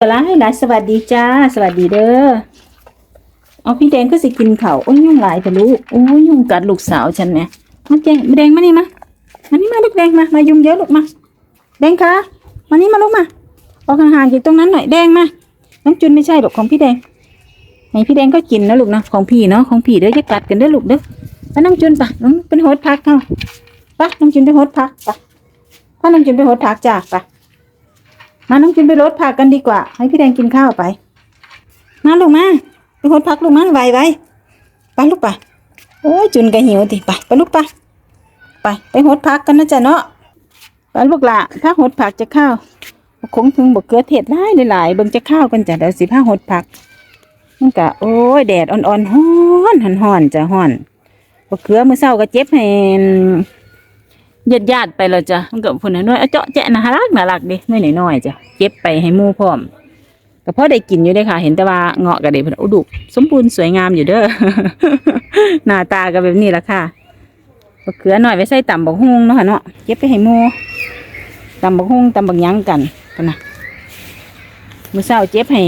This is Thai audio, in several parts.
หลายหลายสวัสดีจ้า สวัสดีเด้อเอาพี่แดงก็สิกินเขาโอ้ยยุ่งหลายแต่ลูกโอ้ยยุ่งกัดลูกสาวฉันเนี่ยมาแดงมาแดงมานี่มามานี่มาลูกแดงมามายุ่งเยอะลูกมาแดงคะมานี่มาลูกมาออกห่างๆจากตรงนั้นหน่อยแดงมาน้องจุนไม่ใช่หรอกของพี่แดงให้พี่แดงก็กินนะลูกนะของพี่เนาะของพี่เด้อจะกัดกันเด้อลูกเด้อไปน้องจุนปะน้องเป็นโฮสพักเข้าปะน้องจุนไปโฮสพักปะพาน้องจุนไปโฮสพักจ้าปะ มาน้องกินไปรถผักกันดีกว่า ให้พี่แดงกินข้าวไป มาลูกมาไปรถพักลูกมาไวไวไปลูกไปโอ้ยจุนก็หิวติไปไปลูกไปไปไปหดผักกันนะจ๊ะเนาะไปลูกละถ้าหดผักจะข้าวคงถึงบกเกลือเทศได้หลายๆเบิ่งจะข้าวกันจ้ะเดี๋ยวสิพาหดผักมันกะโอ้ยแดดอ่อนๆฮ้อนหันฮ้อนจ้ะฮ้อนบกเกลือมือเช้าก็เจ็บให้ ญาติญาติๆไปแล้วจ้ะมันก็พุ่นน้อยเอาเจาะแจะน่ารักน่ารักดิน้อยน้อยๆจ้ะเก็บไปให้หมู่พร้อมก็พอได้กินอยู่ได้ค่ะ เห็นแต่ว่าเงาะกับเด็กพิ่นอุดุสมบูรณ์สวยงามอยู่เด้อหน้าตาก็แบบนี้ละค่ะก็เขือหน่อยไว้ใส่ตำบักฮุงเนาะค่ะเนาะเก็บไปให้หมูตำบักฮุงตำบักยังกันกันนะ มื้อเช้าเจ็บให้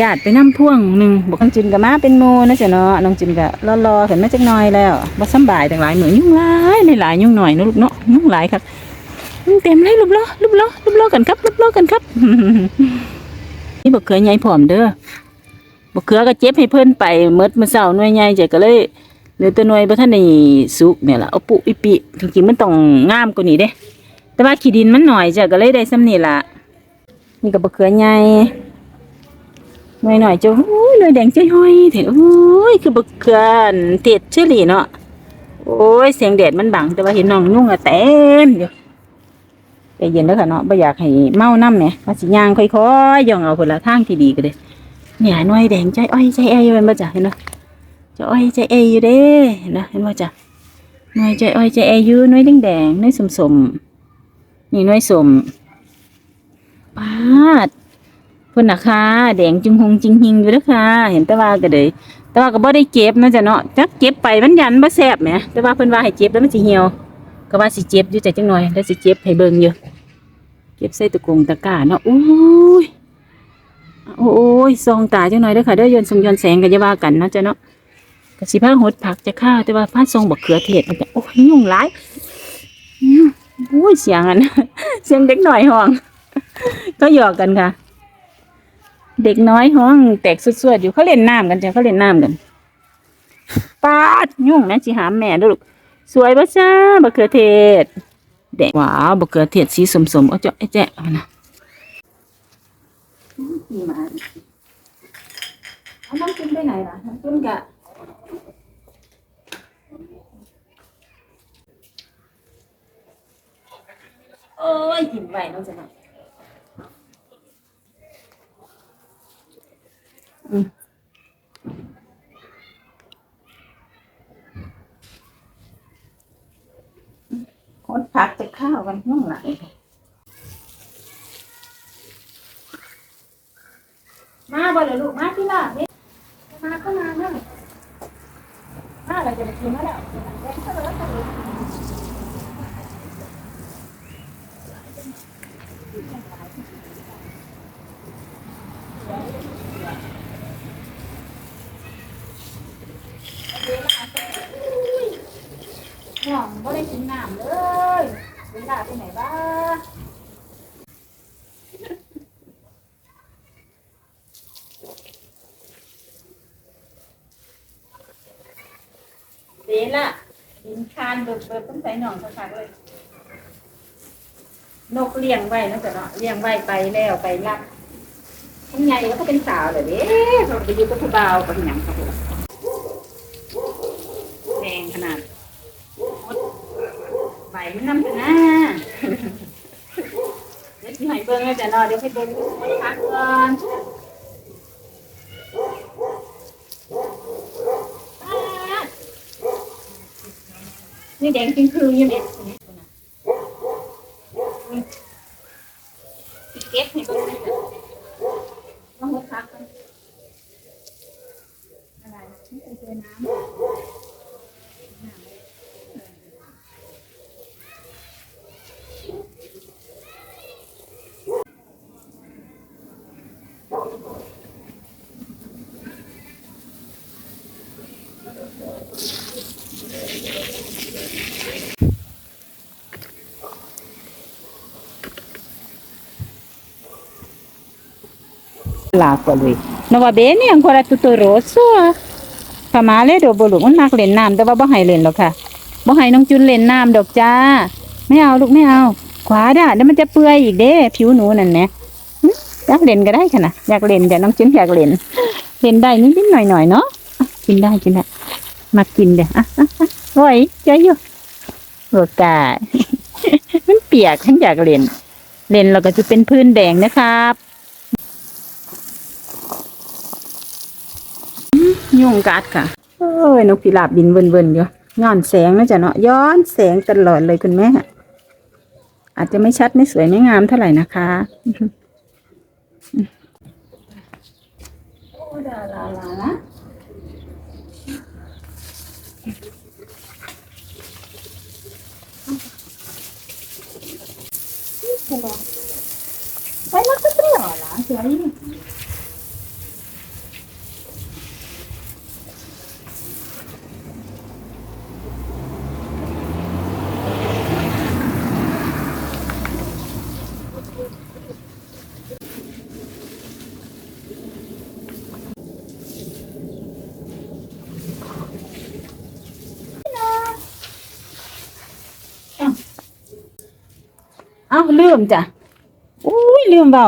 ญาติไปน้ำพ่วงหนึ่งบอกน้องจินกับมาเป็นโมนะจ๊ะเนาะน้องจินก็รอๆขึ้นมาจักหน่อยแล้วบ่สำบายตั้งหลายเหมื้อยุ่งหลายหลายยุ่งหน่อยนะลูกเนาะยุ่งหลายครับยุ่งเต็มเลยลูกล้อลูกล้อลูกล้อกันครับลูกล้อกันครับนี่บักเขือใหญ่ผอมเด้อบักเขือก็เจ็บให้เพิ่นไปเมดมื้อเช้าหน่วยใหญ่จ้ะก็เลยเหลือแต่หน่วยบ่ทันได้สุกเนี่ยล่ะเอาปุอิปิจริงๆมันต้องงามกว่านี้เด้ แต่ว่าขี้ดินมันหน่อยจ้ะก็เลยได้ซ้ำนี่ล่ะนี่ก็บักเขือใหญ่ หน่วยหน่อยจ้ะโอ้ยหน่วยแดงจ้อยห้อยเถอะโอ้ยคือบักเขืออันเต็ดเชอรี่เนาะโอ้ยเสียงแดดมันบังแต่ว่าเห็นน้องยุ่งอะเต็มอยู่ใจเย็นแล้วค่ะเนาะไม่อยากให้เมาน้ำเนี่ยมาสิยางค่อยๆย่องเอาผละทางที่ดีก็เลยเนี่ยหน่วยแดงใจอ้อยใจเออยู่เป็นบ่จ้ะเห็นเนาะใจอ้อยใจเออยู่เด้เห็นเนาะเห็นบ่จ้ะหน่วยใจอ้อยใจเออยู่หน่วยแดงๆหน่วยสมๆนี่หน่วยสมปาด พิ่นนะค่ะแดงจึงหงจิงหิงอยู่เด้อค่ะเห็นแต่ว่าก็เลยแต่ว่าก็บ่ได้เก็บนะจ้ะเนาะจักเก็บไปมันยันบ่แซ่บแหมแต่ว่าเพิ่นว่าให้เจ็บแล้วมันสิเหี่ยว ก็ว่าสิเจ็บอยู่ใจจังหน่อยแล้วสิเจ็บให้เบิ่งอยู่เก็บใส่ตะกรงตะกร้าเนาะอุ้ยโอ้ยซองตาจังหน่อยเด้อค่ะเด้อยนสงยนแสงกันอย่าว่ากันนะจ้ะเนาะก็สิพาหดผักจะข้าวแต่ว่าพาทรงบักเขือเทศมันจะโอ้ยยุ่งหลายโอ้ยเสียงอันเสียงเด็กหน่อยห้อง ก็หยอกกันค่ะ เด็กน้อยห้องแตกสุดๆอยู่เขาเล่นน้ำกันจ้ะเขาเล่นน้ำกันปาดยุ่งแม่สิหามแม่ด้วยลูกสวยปะจ้าบะเขือเทศแดงว้าวบะเขือเทศสีสมๆเอาเจาะไอ้แจ๊ะเอานะนี่มาเอาน้ำจิ้มไปไหนล่ะน้ำจิ้มกะโอ้ยกินไปน้องจะหน่อย คนผักจะข้าวกันข้างหลังมาบ่เลยลูกมาที่ละมาก็มาเนาะมาเราจะไปกินมาแล้ว ห่วงบ่ได้กินน้ำเลยเวลาไปไหนบ้างเดล่ะดินคานเบิกเบิกต้องใส่หนองสักๆเลย นกเลี้ยงไว้นะจ๊ะเนาะเลี้ยงไว้ไปแล้วไปรับทั้งใหญ่แล้วก็เป็นสาวเลยเด้เราไปอยู่กับผู้บ่าวกับหยังครับแดงขนาด มันน้ำกันนะเดี๋ยวที่หอยเบิ้งเลยจ้ะนาะเดี๋ยวให้เบิ้งพักก่อนนี่แดงจริงคือยู่เนี่ยเก็บให้เบิ่งหน่อยจ้ะว่าหัวพักมันอะไรไม่เคยเจอน้ำ L'acqua lui. No va bene ancora tutto rosso? ขมาเลยเดี๋ยวบลูกมันมักเล่นน้ำแต่ว่าบ่ให้เล่นหรอกค่ะบ่ให้น้องจุนเล่นน้ำดอกจ้า ไม่เอาลูกไม่เอา ขวาด่าเดี๋ยวมันจะเปื่อยอีกเด้ ผิวหนูนั่นแหละอยากเล่นก็ได้ค่ะนะอยากเล่นแต่น้องจุนอยากเล่น เล่นได้นิดๆหน่อยๆเนาะกินได้กินได้ มากินเด้ออะอะอะโอ้ยเจ๊อยู่โอกา มันเปียกฉันอยากเล่น เล่นแล้วก็จะเป็นพื้นแดงนะครับยุงกัดค่ะเอ้ยนกพิราบบินเวินๆอยู่ย้อนแสงนะจ๊ะเนาะย้อนแสงตลอดเลยคุณแม่อาจจะไม่ชัดไม่สวยไม่งามเท่าไหร่นะคะโอ้ดาลาลา ละไปแล้วก็เปรี้ยวละสวย อ้าว ลืมจ้ะอุ้ยลืมเบา